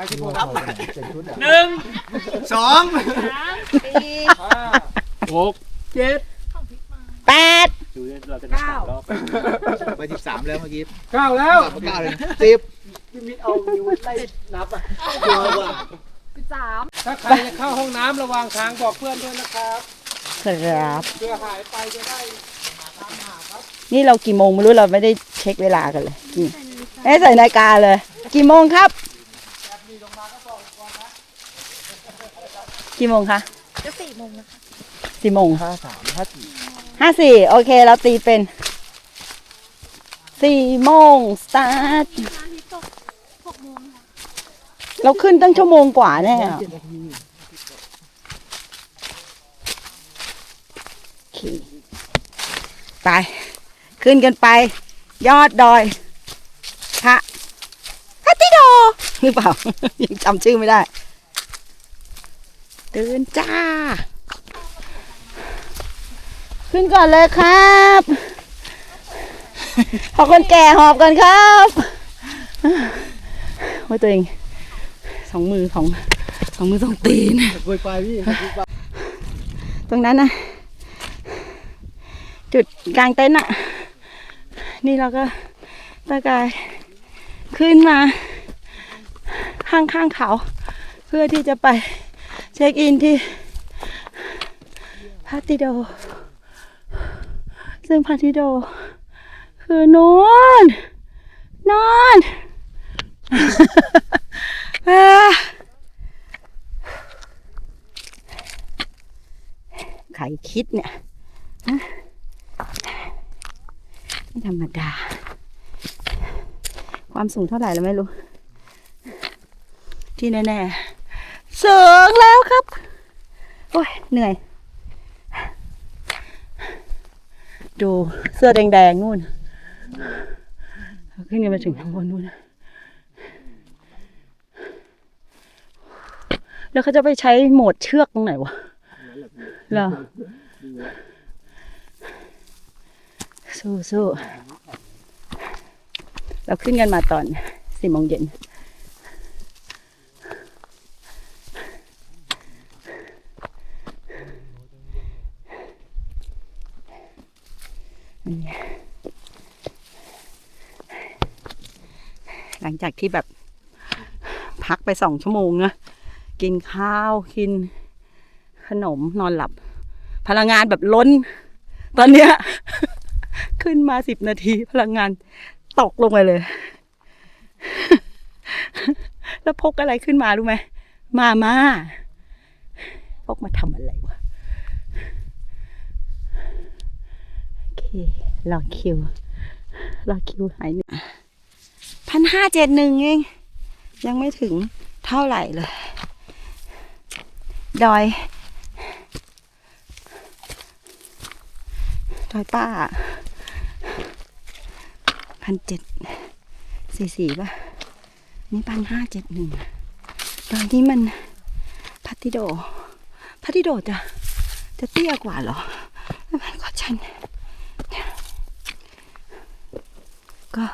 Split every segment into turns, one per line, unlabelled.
รที่พูดครับ
หนึ่ง
สอง
หกเจ็ด
แปด
ดูเราจะนับสามรอบ
ไปสิบสามแล้วเมื่อกี้
เก้าแล้ว
เก้าเลยสิบ
พี่มิตรเอานิ้วไล่นับอะ
สาม
ถ้าใครจะเข้าห้องน้ำระหว่างทางบอกเพื่อนด้วยนะครับ
ครับ
เพื่อหายไปจะได้
นี่เรากี่โมงไม่รู้เราไม่ได้เช็คเวลากันเลยกี่ไม่ใส่นาฬิกาเลย กี่โมงครับ กี่โมงคะ
จะสี่โมงนะคะ
สี่โมง
ห้าสามห้าสี่
ห้าสี่โอเคเราตีเป็นสี่โมงสตาร์ท
พระอาทิตย์ตกหกโมงค่ะ
เราขึ้นตั้งชั่วโมงกว่าแน่อะโอเคไป ขึ้นกันไป ยอดดอยพระพัติโดหรือเปล่า ยังจำชื่อไม่ได้ เดินจ้า ขึ้นก่อนเลยครับขอคนแก่หอบก่อนครับโอ้ยตัวเองสองมือสองสองมือสองตีน
คุยไปพี่คุยไป
ตรงนั้นนะจุดกลางเต็นท์อะนี่เราก็ตะกายขึ้นมาข้างข้างๆเขา เพื่อที่จะไปเช็คอินที่พาติโด ซึ่งพาติโด คือนอนนอนอ่าใครคิดเนี่ยฮะไม่ธรรมดา ความสูงเท่าไหร่แล้วไม่รู้ ที่แน่ ๆ เสืองแล้วครับ โอ้ย เหนื่อย ดูเสื้อแดงๆนู่น ขึ้นกันไปถึงข้างบนนู่น แล้วเขาจะไปใช้โหมดเชือกตรงไหนวะเหรอสู้สู้เราขึ้นกันมาตอนสี่โมงเย็น หลังจากที่แบบพักไปสองชั่วโมงนะกินข้าวกิน ขนมนอนหลับ พลังงานแบบล้น ตอนเนี้ย ขึ้นมาสิบนาที พลังงานตกลงไปเลย แล้วพกอะไรขึ้นมารู้ไหมมามาพกมาทำอะไรวะโอเครอคิวรอคิวหายเนื่ย พันห้าเจ็ดหนึ่งเอง ยังไม่ถึงเท่าไหร่เลย ดอย ดอยป้าพันเจ็ดสี่สี่ป่ะ นี่พันห้าเจ็ดหนึ่งดอยนี้มันพัติโดพัติโดจะจะเตี้ยกว่าเหรอแล้วมันก็ชันก็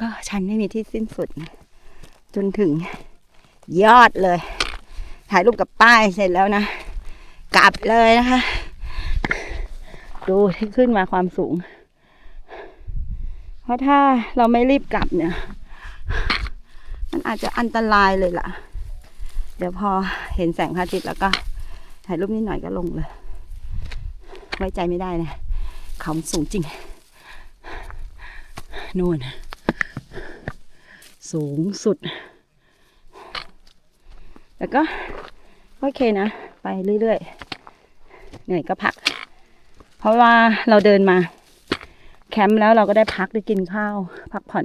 ก็ชันไม่มีที่สิ้นสุดนะจนถึงยอดเลย ถ่ายรูปกับป้ายเสร็จแล้วนะ กลับเลยนะคะ ดูที่ขึ้นมาความสูง เพราะถ้าเราไม่รีบกลับเนี่ย มันอาจจะอันตรายเลยล่ะ เดี๋ยวพอเห็นแสงพระอาทิตย์แล้วก็ถ่ายรูปนิดหน่อยก็ลงเลย ไว้ใจไม่ได้นะ เขาสูงจริงนู่น สูงสุด แล้วก็โอเคนะ ไปเรื่อยๆ เหนื่อยก็พัก เพราะว่าเราเดินมา แคมป์แล้วเราก็ได้พักได้กินข้าว พักผ่อน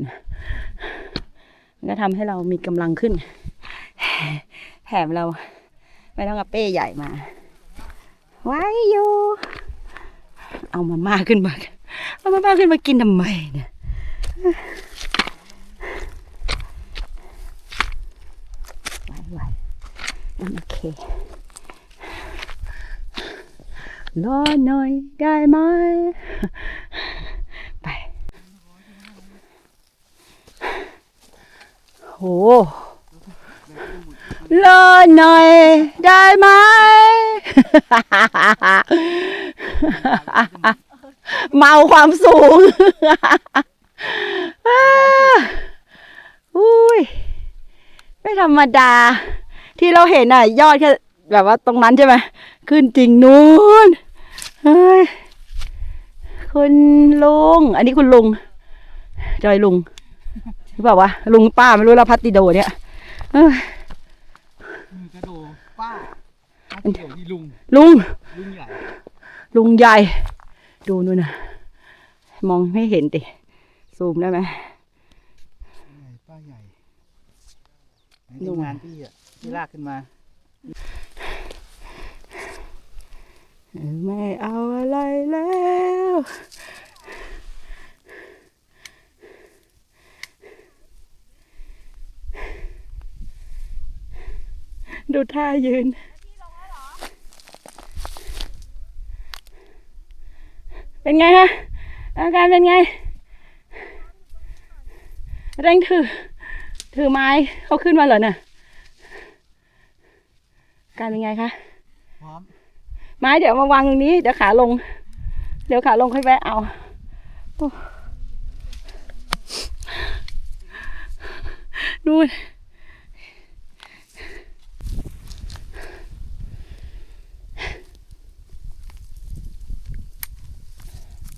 มันก็ทำให้เรามีกำลังขึ้น แถมเราไม่ต้องกับเป้ใหญ่มา ไว้อยู่ เอามาม่าขึ้นมา เอามาม่าขึ้นมากินทำไมเนี่ย ไหวไหว โอเค รอหน่อยได้ไหม ไป โห รอหน่อยได้ไหม เมาความสูงอุ้ย ไม่ธรรมดา ที่เราเห็นอะยอดแค่แบบว่าตรงนั้นใช่ไหมขึ้นจริงนู้นเฮ้ยคุณลุง อันนี้คุณลุง จอยลุงหรือเปล่าวะลุงป้าไม่รู้แล้วพัตติโดเนี่ยเอ้ย
มือกระโดดป้าถ้าเกี่ยวที่ลุง
ลุง
ลุงใหญ่
ลุงใหญ่ ดูนู่นนะมองไม่เห็นติซูมได้ไหม
ใหญ่ป้าใหญ่ในทีมงานพี่อะ ที่ลากขึ้นมา
ไม่เอาอะไรแล้วดูท่ายืน เป็นไงคะอาการเป็นไง เร่งถือ ถือไม้เขาขึ้นมาเหรอน่ะอา การเป็นไงคะ
พร้อม
ไม้เดี๋ยวมาวางตรงนี้ เดี๋ยวขาลง เดี๋ยวขาลงค่อยแวะเอาโอ้นู่น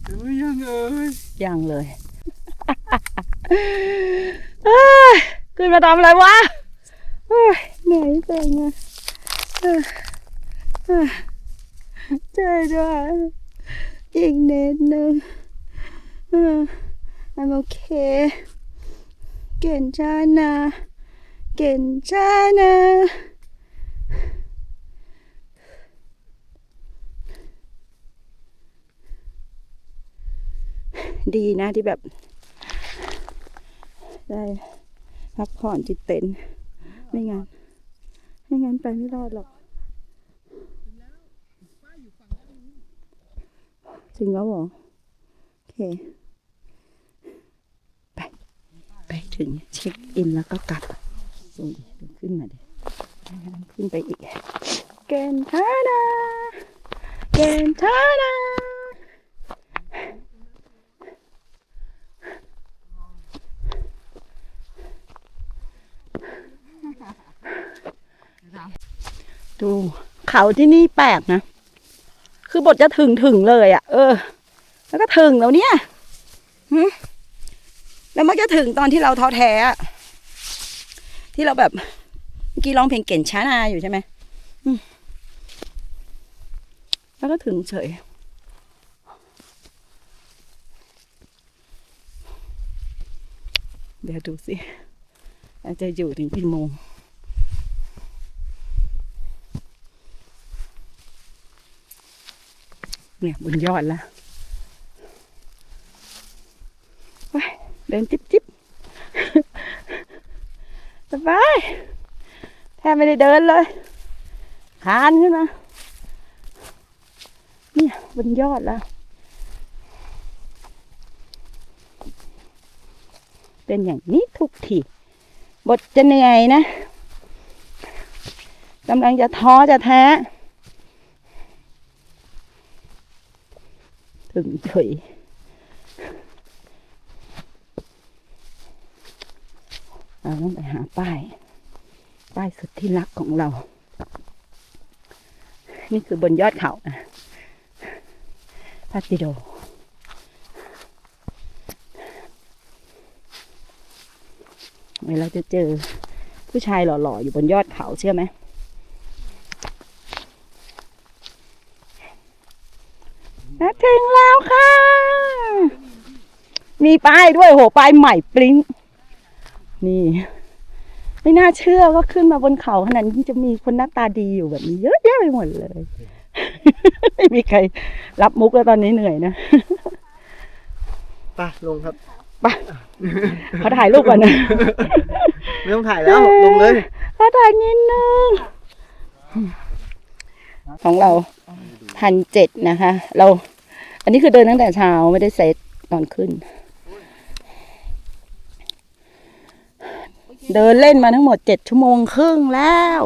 เอ้ยยังเอ้ย
ยังเลยเอ้ยขึ้นมาทำอะไรวะเอ้ยเหนื่อยจังอะเอ้ย เอ้ยช่ด้วยอีกนิดนึงออ I'm okay เก่งจ้านะเก่งจ้านะดีนะที่แบบ ได้พักผ่อนจิตเต็นท์ไม่งั้น ไม่งั้นไปไม่รอดหรอก ถึงแล้วเหรอ โอเค ไป ไปถึงเช็คอินแล้วก็กลับดูดิดูขึ้นมาดิขึ้นไปอีก เกนทานาเกนทานาดูเขาที่นี่แปลกนะ คือบทจะถึงถึงเลยอะ่ะ เออ แล้วก็ถึงแล้วเนี่ยแล้วมักจะถึงตอนที่เราท้อแท้ที่เราแบบเมื่อกี้ร้องเพลงเก่งช้านาอยู่ใช่ไหมแล้วก็ถึงเฉยเดี๋ยวดูสิเราจะอยู่ถึงกี่โมง เนี่ยบนยอดล้วไปเดินจิ๊บจิ๊บสบายแทบไม่ได้เดินเลยคานขึ้นมาเนี่ยบนยอดแล้วเป็นอย่างนี้ทุกทีบทจะเหนื่อยนะกำลังจะท้อจะแท้ ถึงเฉยเราต้องไปหาป้าย ป้ายสุดที่รักของเรา นี่คือบนยอดเขานะพัติโดเวลาจะเจอผู้ชายหล่อๆ อยู่บนยอดเขาเชื่อไหม มา ถึงแล้วค่ะ มีป้ายด้วยโหป้ายใหม่ปริ้งนี่ ไม่น่าเชื่อว่าขึ้นมาบนเขาขนาดนี้จะมีคนหน้าตาดีอยู่แบบนี้เยอะแยะไปหมดเลย ไม่มีใครรับมุกแล้วตอนนี้เหนื่อยนะ
ไป้าลงครับ
ขอถ่ายรูปก่อนนะ
ไม่ต้องถ่ายแล้วลงเลย
ขอถ่ายนิดนึงของเราพันเจ็ดนะคะ เรา อันนี้คือเดินตั้งแต่เช้าไม่ได้เซตตอนขึ้น เดินเล่นมาทั้งหมดเจ็ดชั่วโมงครึ่งแล้ว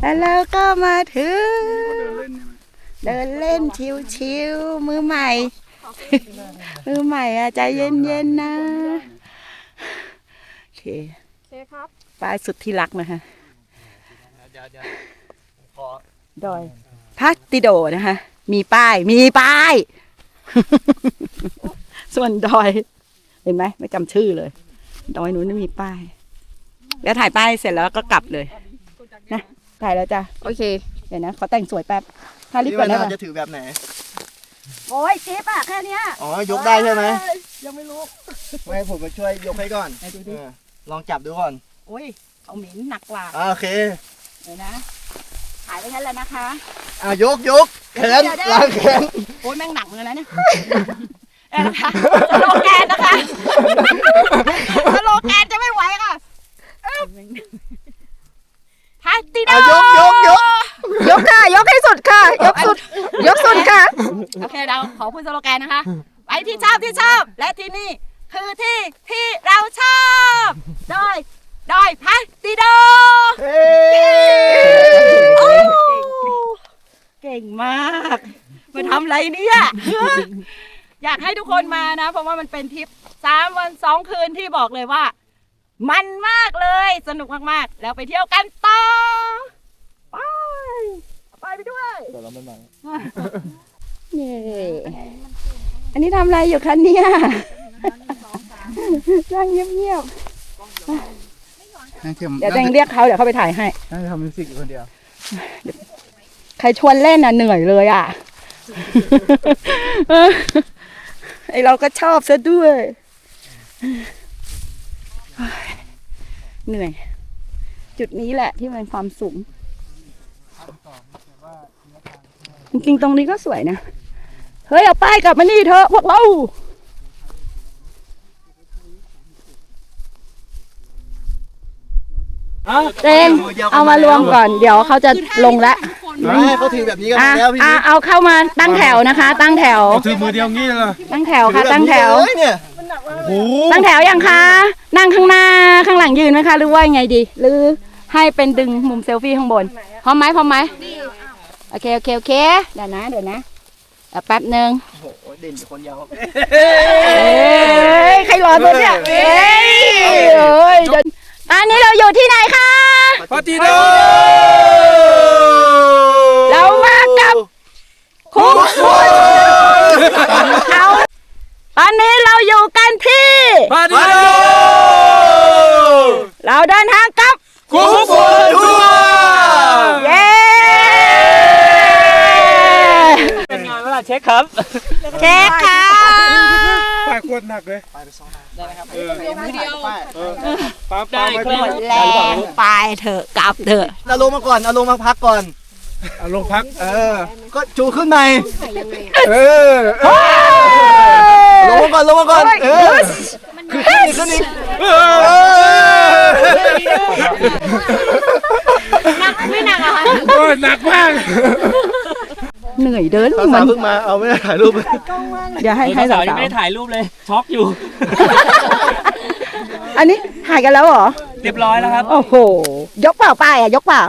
แล้วเราก็มาถึง
เดินเล่นใช่ไหม
เดินเล่นชิวๆมือใหม่ มือใหม่อะใจเย็นๆนะโอเค
โอเคครับ
ป้ายสุดที่รักนะคะ
เดี๋ยวเดี๋ยวผมขอ
ดอยพักติโดนะคะ มีป้าย มีป้าย ส่วนดอย เห็นไหมไม่จำชื่อเลย ดอยนู้นไม่มีป้าย แล้วถ่ายป้ายเสร็จแล้วก็กลับเลยนะถ่ายแล้วจ้ะ
โอเค
เดี๋ยวนะขอแต่งสวยแป๊บถ่ายรีบ
พี่
ก่อ
วาน
ได้
นา
ปะ
จะถือแบบไหน
โอ้ยจิ๊บอะแค่เนี้ย
อ๋อยกได้ใช่ไหม
ยังไม่รู้
ไม่ผมมาช่วยยกให้ก่อน
ไหนดูดิ
เออลองจับดูก่อน
โอ้ยเอาหมินหนักกว่า
อ่าโอเค
เดี๋ยวนะถ่ายไว้แค่แล้วนะคะ
อ่ายกยกแขน
เดี๋ยวเดี๋ยว
ล้างแขน
โอ้ยแม่งหนักเหมือนกันนะเนี่ยเออนะคะสโลแกนนะคะสโลแกนจะไม่ไหวค่ะฮัตติโด
อะยกยกยก
ยกค่ะ ยกให้สุดค่ะ ยกสุด ยกสุดค่ะ โอเคเราขอพูดสโลแกนนะคะ ไปที่ชอบที่ชอบ และที่นี่คือที่ที่เราชอบดอ ยดอยพัตติโด
เฮ้
โอ้เก่งมาก มาทำอะไรเนี่ย อยากให้ทุกคนมานะ เพราะว่ามันเป็นทริปสามวันสองคืนที่บอกเลยว่า มันมากเลย สนุกมากๆ แล้วไปเที่ยวกันต่อ ไป ไปไปด้วย
เดี๋ยวเราไม่มา
เย่อันนี้ทำอะไรอยู่คะเนี่ยนั่งเงียบ
นั่งเทียม
ๆเดี๋ยวแดงเรียกเขาเดี๋ยวเขาไปถ่ายให้
นั่งทำมิวสิกอยู่คนเดียว
ใครชวนเล่นอะเหนื่อยเลยอะเออไอเราก็ชอบซะด้วย เหนื่อย จุดนี้แหละที่มันความสูง จริงๆตรงนี้ก็สวยนะ เฮ้ย เอาป้ายกลับมานี่เถอะพวกเรา
อะ
เตงเอามารวมก่อน เดี๋ยวเขาจะลงแล้ว
ไม่เขาถือแบบนี้กัน
อะ
มาแล้วพี่
อะ
นิด
เอาเข้ามาตั้งแถวนะคะ ตั้งแถว
ถือมือเดียวงี้เลย
ตั้งแถวค่ะ
ถือบบ
ตั้งแถว
นี้เลยเนี่ย
โอ้
ตั้งแถวยังคะ นั่งข้างหน้าข้างหลังยืนไหมคะหรือว่ายังไงดี หรือให้เป็นดึงมุมเซลฟี่ข้างบนพร้อมไหมพร้อมไหมโอเคโอเคโอเคเดี๋ยวนะเดี๋ยวนะเดี๋ยวแป๊บหนึ่ง
โอ้โหเด่นอยู่คนเดียว
เอ้ยใครรอตัวเนี่ยเอ้ยเอ้ยเดี๋ยว ตอนนี้เราอยู่ที่ไหนคะ
ปาติโด
เรามากับคุกคุณเขาตอนนี้เราอยู่กันที่
ปาติโด
เราเดินทางกลับ
กุ๊กกุ๊กทัวร์
เย้
เป็นไงเวลาเช็คครับ
เช็คค่ะ
ป้ายโคตรหนักเลย
ไปไปซ้อม
ได้ไหมครับ
เออไม่ถ่ายป้าย
ป้าป้า
หมดแล้วไปเถอะกลับเถอะ
เอาลงมาก่อนเอาลงมาพักก่อน
เอาลงพัก
เออ ก็จูขึ้นใหม่เออเออลงมาก่อนลงมาก่อนเออขึ้นอีกขึ้นอีกเออ
ไม่หนักเหรอคะ
โอ้ยหนักมาก
เหนื่อยเดิน
สาว
มัน
ๆเพิ่งมาเอาไม่ได้ถ่ายรูป
เดี๋ยวให้ให้สาว
ยังไม่ได้ถ่ายรูปเลย ช็อกอยู่
ๆอันนี้ถ่ายกันแล้วเหรอ
เรียบร้อยแล้วครับ
โอ้โห ยกเปล่าป้ายอะยกเปล่า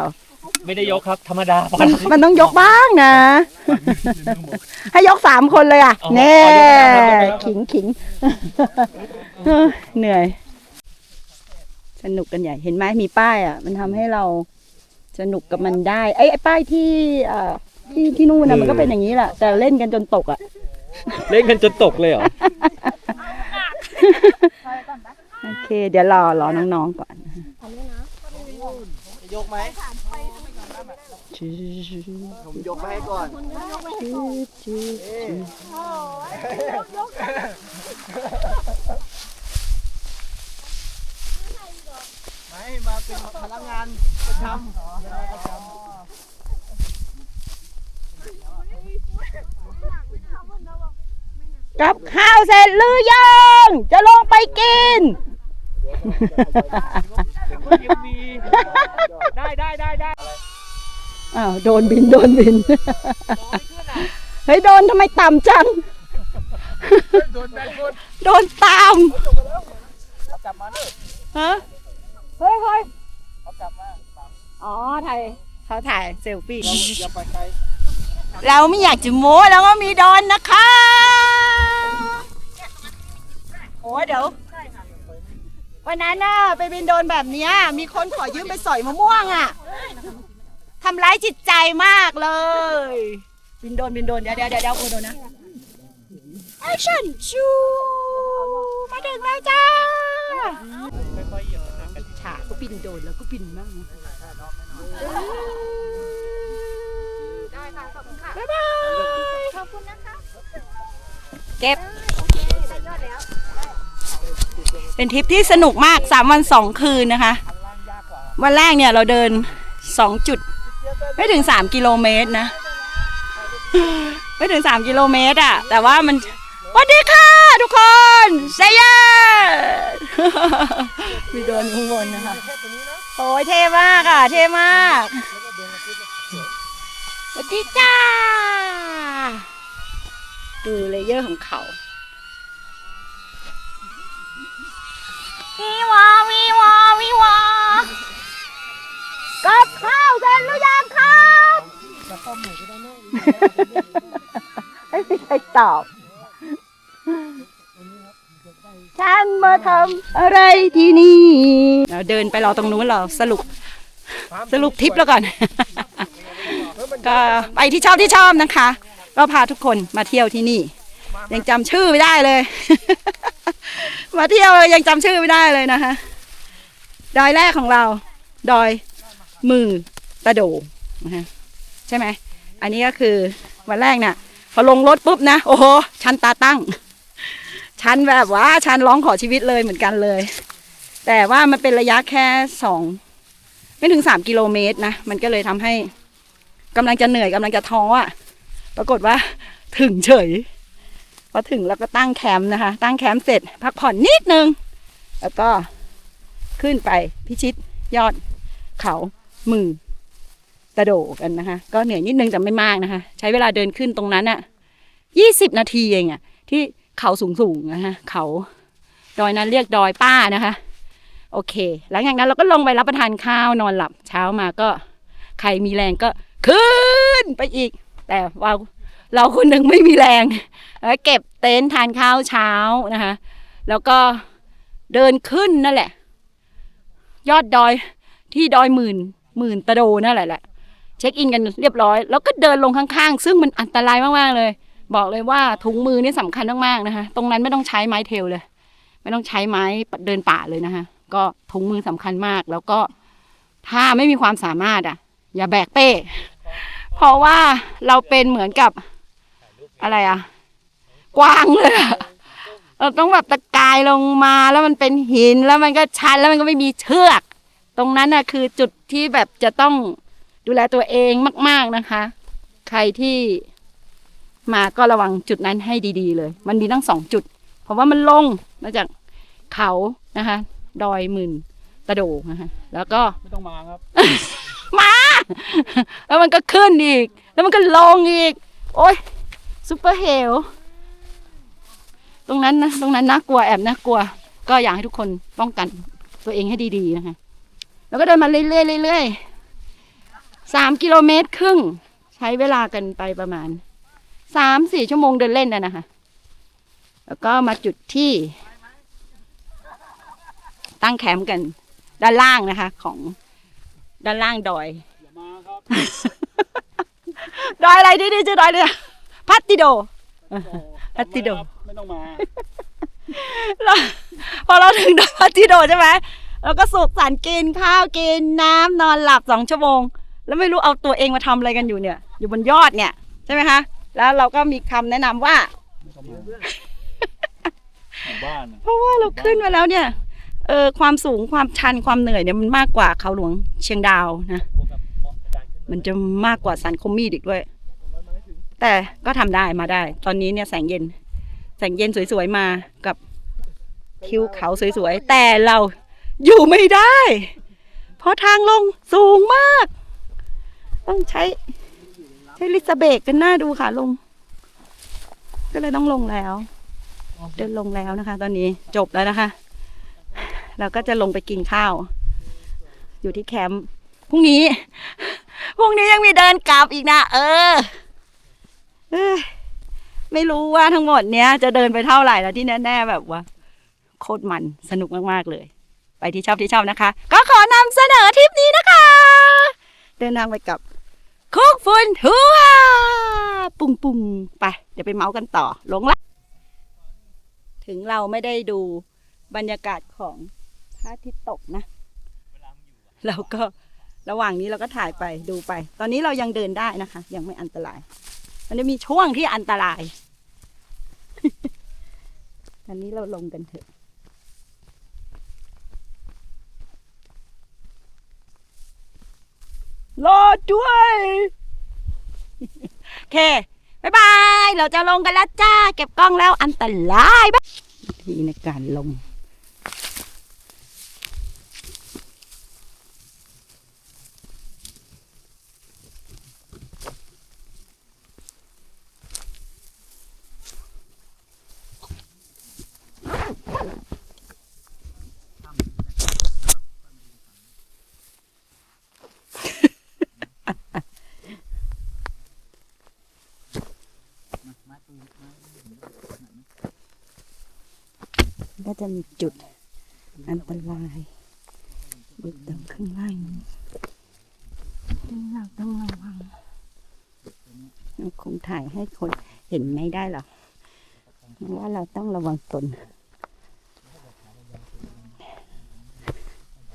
ไม่ได้ยกครับ ธรรมดาปก
มัน
ติ
มันต้องยกบ้างนะ ให้ยกสามคนเลยอะ
อ๋อ
แน่
เอายกไปแล้ว
ขิงขิงเออเหนื่อย สนุกกันใหญ่เห็นไหมมีป้ายอะ มันทำให้เราสนุกกับมันได้ ไอ้ไอ้ป้ายที่เอ่อ ที่ที่นู่นนะมันก็เป็นอย่างนี้แหละแต่เล่นกันจนตกอะ
เล่นกันจนตกเลยเหรอ
โอเค เดี๋ยวรอรอน้องๆก่อน
ยกไหมผมยกไปให้ก่อนไม่มาเป็นพนักงานประจำ
กับข้าวเสร็จหรือยัง จะลงไปกิน
ได้ได้ได้ได้
อ้าวโดนบินโดนบิน เฮ้ยโดนทำไมต่ำจัง โดนตามฮะ เฮ้ยเฮ้ย
เขากลับมา
อ๋อถ่ายเขาถ่ายเซลฟี่
เราอย่าไปไกล
เราไม่อยากจะโม้แล้วก็มีดอนนะคะโอ้ยเดี๋ยววันนั้นน่ะไปบินโดรนแบบเนี้ย มีคนขอยืมไปสอยมะม่วงอะทำร้ายจิตใจมากเลย บินโดรนบินโดรนเดี๋ยวเดี๋ยวเดี๋ยวเดี๋ยวโอ้โดนนะแอคชั่นชูมาถึงแล้วจ้า
ค่อยๆเหยียบห่างกัน
ฉากก็บินโดรนแล้วก็บินมั่งนะบ๊ายบาย
ขอบคุณนะคะ
เก็บ เป็นทริปที่สนุกมาก 3 วัน 2 คืนนะคะ วันแรกเนี่ยเราเดิน 2 จุด ไม่ถึง 3 กิโลเมตรนะ ไม่ถึง 3 กิโลเมตรอะแต่ว่ามันสวัสดีค่ะทุกคนเซเยอร์มีโดนข้างบนนะคะโอ้ยเท่มากอะ เท่มากสวัสดีจ้า ดูเลเยอร์ของเขาวีวอวีวอวีวอกับข้าวเสร็จหรือยังครับไม่มีใครตอบฉันมาทำอะไรที่นี่เราเดินไปรอตรงนู้นเราสรุป สรุปทริปแล้วก่อน ก็ไปที่ชอบที่ชอบนะคะ ก็พาทุกคนมาเที่ยวที่นี่ ยังจำชื่อไม่ได้เลย มาเที่ยวยังจำชื่อไม่ได้เลยนะคะดอยแรกของเรา ดอยมือตะโดนะคะใช่ไหมอันนี้ก็คือวันแรกเนี่ยพอลงรถปุ๊บนะ โอ้โหชันตาตั้งชันแบบว่าชันร้องขอชีวิตเลยเหมือนกันเลย แต่ว่ามันเป็นระยะแค่สองไม่ถึงสามกิโลเมตรนะ มันก็เลยทำให้กำลังจะเหนื่อยกำลังจะท้ออะ ปรากฏว่าถึงเฉยพอถึงแล้วก็ตั้งแคมป์นะคะ ตั้งแคมป์เสร็จ พักผ่อนนิดนึง แล้วก็ขึ้นไปพิชิตยอดเขามือตะโดกันนะคะ ก็เหนื่อยนิดนึงแต่ไม่มากนะคะ ใช้เวลาเดินขึ้นตรงนั้นอะยี่สิบนาทีเองอะที่เขาสูงๆนะคะเขาดอยนั้นเรียกดอยป้านะคะ โอเค หลังจากนั้นเราก็ลงไปรับประทานข้าวนอนหลับ เช้ามาก็ใครมีแรงก็ขึ้นไปอีก แต่ว่าเราคนหนึ่งไม่มีแรงแล้วเก็บเต็นท์ทานข้าวเช้านะคะ แล้วก็เดินขึ้นนั่นแหละ ยอดดอยที่ดอยหมื่นหมื่นตะโดนั่นแหละแหละเช็คอินกันเรียบร้อย แล้วก็เดินลงข้างๆ ซึ่งมันอันตรายมากๆเลย บอกเลยว่าถุงมือนี่สำคัญมากๆนะคะ ตรงนั้นไม่ต้องใช้ไม้เทลเลย ไม่ต้องใช้ไม้เดินป่าเลยนะคะ ก็ถุงมือสำคัญมาก แล้วก็ถ้าไม่มีความสามารถอะ อย่าแบกเป้ เพราะว่าเราเป็นเหมือนกับอะไรอะกว้างเลยอะเราต้องแบบตะกายลงมาแล้วมันเป็นหินแล้วมันก็ชันแล้วมันก็ไม่มีเชือก ตรงนั้นน่ะคือจุดที่แบบจะต้องดูแลตัวเองมาก ๆนะคะ ใครที่มาก็ระวังจุดนั้นให้ดีๆเลย มันมีทั้งสองจุด เพราะว่ามันลงมาจากเขานะคะ ดอยหมื่นตะโดงนะคะแล้วก็
ไม่ต้องมาครับ
มา แล้วมันก็ขึ้นอีก แล้วมันก็ลงอีก โอ้ยซุปเปอร์เฮลตรงนั้นนะตรงนั้นน่ากลัวแอบน่ากลัว ก็อยากให้ทุกคนป้องกันตัวเองให้ดีๆนะคะแล้วก็เดินมาเรื่อยๆเรื่อยๆสามกิโลเมตรครึ่ง ใช้เวลากันไปประมาณสามสี่ชั่วโมงเดินเล่นนะนะคะ แล้วก็มาจุดที่ ตั้งแคมป์กันด้านล่างนะคะ ของด้านล่างดอย ดอยอะไรนี่นี่ชื่อดอยเลยพัตติโด พัตติโด
ไม่ต้องมา
แล้วพอเราถึงดอยพัตติโดใช่ไหมเราก็สุกสันต์กินข้าวกินน้ำนอนหลับสองชั่วโมง แล้วไม่รู้เอาตัวเองมาทำอะไรกันอยู่เนี่ย อยู่บนยอดเนี่ยใช่ไหมคะแล้วเราก็มีคำแนะนำว่า
ไม่ต้องมาหมู่บ้านน่ะ
เพราะว่าเราขึ้นมาแล้วเนี่ย เออความสูงความชันความเหนื่อยเนี่ยมันมากกว่าเขาหลวงเชียงดาวนะ
มัน
จะมากกว่าสันคมมีดอีกด้วย แต่ก็ทำได้มาได้ ตอนนี้เนี่ยแสงเย็น แสงเย็นสวยๆมากับทิวเขาสวยๆ แต่เราอยู่ไม่ได้ เพราะทางลงสูงมาก ต้องใช้ ใช้ลิซาเบกกันหน้าดูค่ะลง ก็เลยต้องลงแล้ว เดินลงแล้วนะคะ ตอนนี้จบแล้วนะคะเราก็จะลงไปกินข้าว อยู่ที่แคมป์พรุ่งนี้ พรุ่งนี้ยังมีเดินกลับอีกนะ เออ ไม่รู้ว่าทั้งหมดเนี้ยจะเดินไปเท่าไหร่แล้วที่แน่ๆแบบว่า โคตรมันสนุกมากๆเลย ไปที่ชอบที่ชอบนะคะ ก็ขอนำเสนอทริปนี้นะคะ เดินทางไปกับคุกฟุนทัวร์ปุ้งปุ้งไป เดี๋ยวไปเมาส์กันต่อลงละ ถึงเราไม่ได้ดูบรรยากาศของพระอาทิตย์ตกนะ เราก็ ระหว่างนี้เราก็ถ่ายไปดูไป ตอนนี้เรายังเดินได้นะคะ ยังไม่อันตราย มันจะมีช่วงที่อันตรายตอนนี้เราลงกันเถอะรอด้วยโอเคบายบาย เราจะลงกันแล้วจ้า เก็บกล้องแล้วอันตรายบ้าวิธีในการลง ก็จะมีจุดอันตรายอยู่ตรงข้างล่างนี้ซึ่งเราต้องระวังเราคงถ่ายให้คนเห็นไม่ได้หรอกเพราะว่าเราต้องระวังตน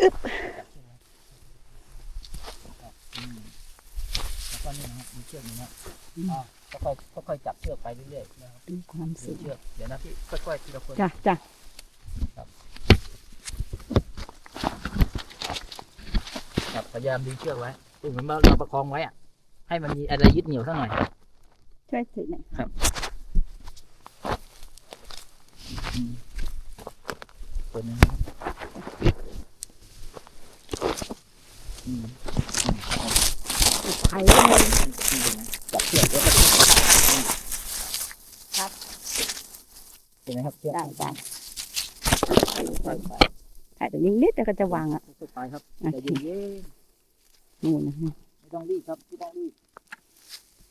อึ๊บ
แล้วก็นี่นะครับมีเชือกนี่นะอ่าค่อยๆค่อยๆจับเชือกไปเรื่อยๆนะครับ
เป็นความ
ดู
เสี่ยง
เชือกเดี๋ยวนะพี่ค่อยๆทีละคน
จ้ะจ้ะ
จับพ ยายามดึงเชือกไว้เหมือนเราประคองไว้อะให้มันมีอะไรยึดเหนี่ยวสักหน่อย
ช่วยถือหน่อย
ตัวนี้นะครับอืม
ไผ่เลย
นี่เลยนะจับเชือกแล้วก็
ครับ
เห็นไหมครับเชือก
ได้ได้
ค่อยๆไป
ถ่ายแต่นิดนิดๆแล้วก็จะวางอะ
ค่อยๆไปครับ
โอ
ใจ
เค
เย็น
นู่นนะ
ๆไม่ต้องรีบครับไม่ต้องรีบ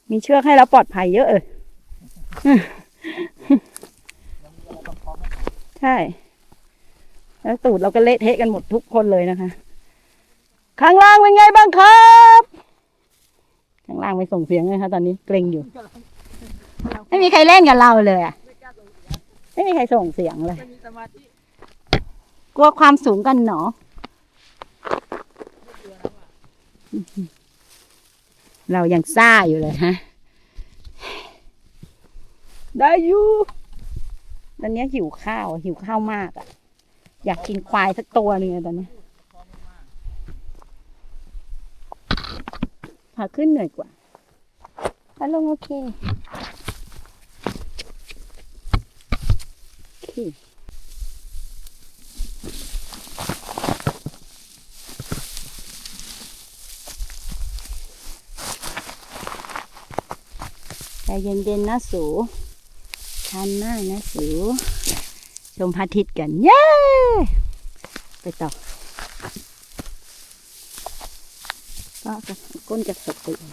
มีเชือกให้เราปลอดภัยเยอะเออ
ยังมีอะไรต้องพร้อมไหม
ใช่ แล้วตูดเราก็เละเทะกันหมดทุกคนเลยนะคะ ข้างล่างเป็นไงบ้างครับ ข้างล่างไม่ส่งเสียงเลยค่ะตอนนี้เกรงอยู่ ไม่มีใครเล่นกับเราเลยอะไม่มีใครส่งเสียงเลย กลัวความสูงกันหนอ เรายังซ่าอยู่เลยฮะ ได้อยู่ตอนนี้หิวข้าว หิวข้าวมากอะ่ะ อยากกินควายสักตัวหนึ่งตอนนี้ขาขึ้นเหนื่อยกว่าขาลงโอเคโอเค เย็นๆนะสูชันมากนะสูชมพระอาทิตย์กันเย้ไปต่อก็ก้นจะสบไปอีก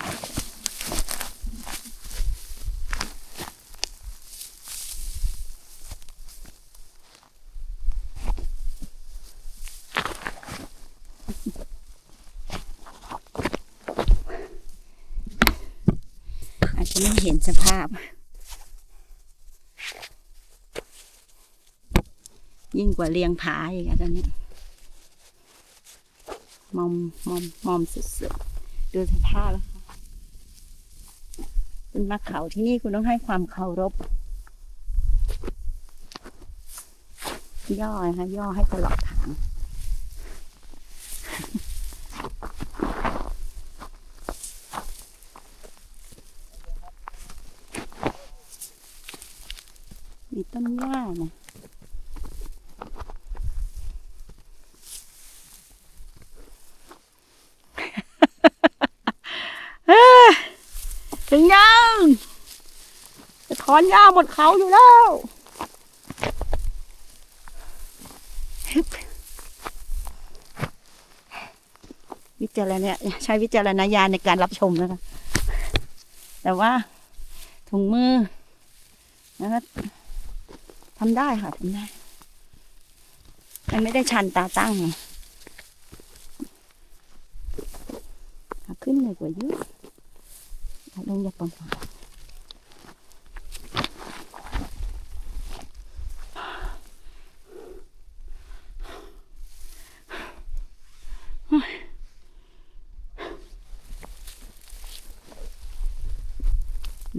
อาจจะ ไม่เห็นสภาพ ยิ่งกว่าเลียงผาอีกอะตอนนี้ มอมมอมมอมสุดๆ ดูสภาพแล้วค่ะคุณมาเขาที่นี่คุณต้องให้ความเคารพ ย่อนะคะย่อให้ตลอดทาง มีต้นหญ้านะ ถึงยังจะถอนหญ้าหมดเขาอยู่แล้ววิจารณญาณใช้วิจารณญาณในการรับชมนะคะแต่ว่าถุงมือนะคะทำได้ค่ะทำได้มันไม่ได้ชันตาตั้งขาขึ้นเหนื่อยกว่าเยอะ ขาลงอย่าปังปัง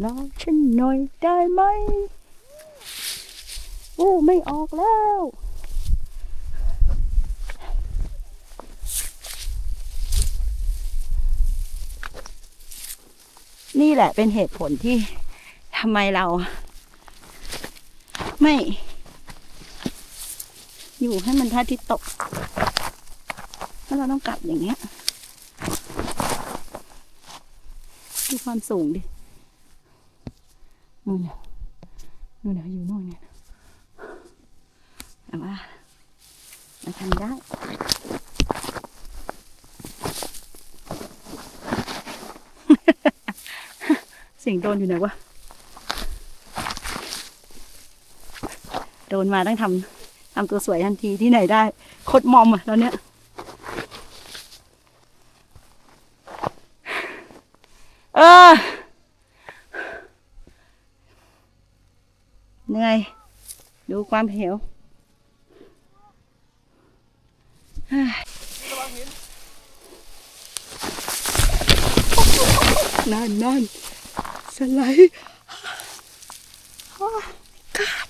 รอฉันหน่อยได้ไหม โอ้ ไม่ออกแล้ว นี่แหละเป็นเหตุผลที่ทำไมเรา ไม่ อยู่ให้มันท่าทิศตกแล้วเราต้องกลับอย่างเงี้ยดูความสูงดินู่นน่ะนู่นน่ะอยู่นู่นเนี่ยแต่ว่าเราทำได้ เสียงโดนอยู่ไหนวะ โดนมาต้องทำทำตัวสวยทันทีที่ไหนได้โคตรมอมอะตอนเนี้ยเออเหนื่อย ดูความเหวนั่นนั่น สไลด์โอ้กาด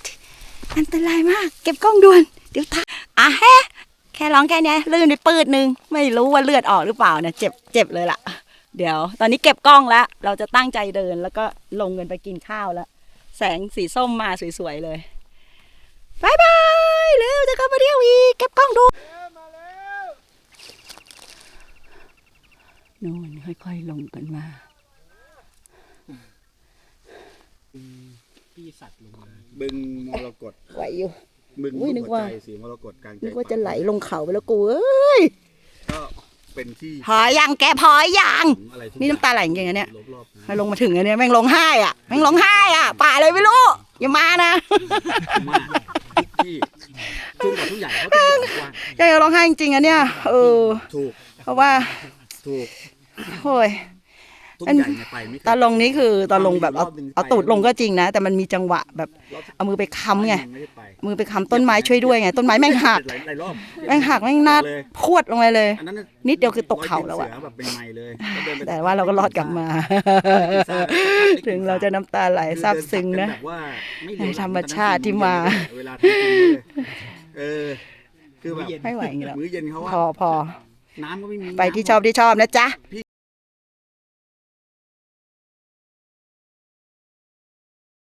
อันตรายมาก เก็บกล้องด่วน เดี๋ยวตาอะแฮะ แค่ร้องแค่เนี้ยลื่นไปปืดนึง ไม่รู้ว่าเลือดออกหรือเปล่าเนี่ยเจ็บเจ็บเลยล่ะ เดี๋ยว ตอนนี้เก็บกล้องแล้ว เราจะตั้งใจเดินแล้วก็ลงกันไปกินข้าวแล้ว แสงสีส้มมาสวยๆเลยบายบายเร็วจะกลับมาเที่ยวอีกเก็บกล้องดูโน่นค่อยๆลงกันมา
พี่สัตว์ลงมา
บึงมรกต
ไหวอยู่
บึง
อุ้ยนึกว่า
หัใจสีมรกตกลางใจ
นึกว่าจะไหลลงเขาไปแล้วกูเอ้ย
ก็เป็นที่
พอยังแกพอยัง
ของอะไรทุก
นี่น้ำตาไหลจริงๆอะเนี่ย
รอบๆนะ
ให้ลงมาถึงอันเนี้ยแม่งร้องไห้อะแม่งร้องไห้อะป่าเลยไม่รู้อย่ามานะ
มากทุกที่จุ่มกับทุกใหญ่เขาต้องกว้าง
แกร้องไห้จริงๆอันเนี้ยเออ
ถูก
เพราะว่า
ถูก
โอ้ย
ทุก
อัน
ใหญ่เนี่ยไปไม่เคย
ตอนลงนี้คือตอนลงแบบเอา
รอบหนึ่ง
เอาตูดลงก็จริงนะ แต่มันมีจังหวะแบบเอามือไปค้ำไง
ไม่ได้ไป
มือไปค้ำต้นไม้ช่วยด้วยไง ต้นไม้แม่งหัก
หลายหลายรอบ
แม่งหักแม่งนาด
เลย
พรวดลงไปเลย
อันนั้นน่ะ
นิดเดียวคือตกเขาแล้วอะ
รยตีนเสืแบบเป็นไม้เลยก็เดินไป
แต่ว่าเราก็รอดกลับมา ถึงเราจะน้ำตาไหลซาบซึ้งนะ
คือเดิแบบว่าไม่เหลียวหลัง
ในธรรมชาติที่มา
เวลาทำจริงเลยเออ คือแบบ
ไม่ไหวอย่างนี้แล้ว
มื้อเย็นเขา
พอ
ว่า
พอ
น้ำก็ไม่มี
ไปที่ชอบที่ชอบนะจ๊ะ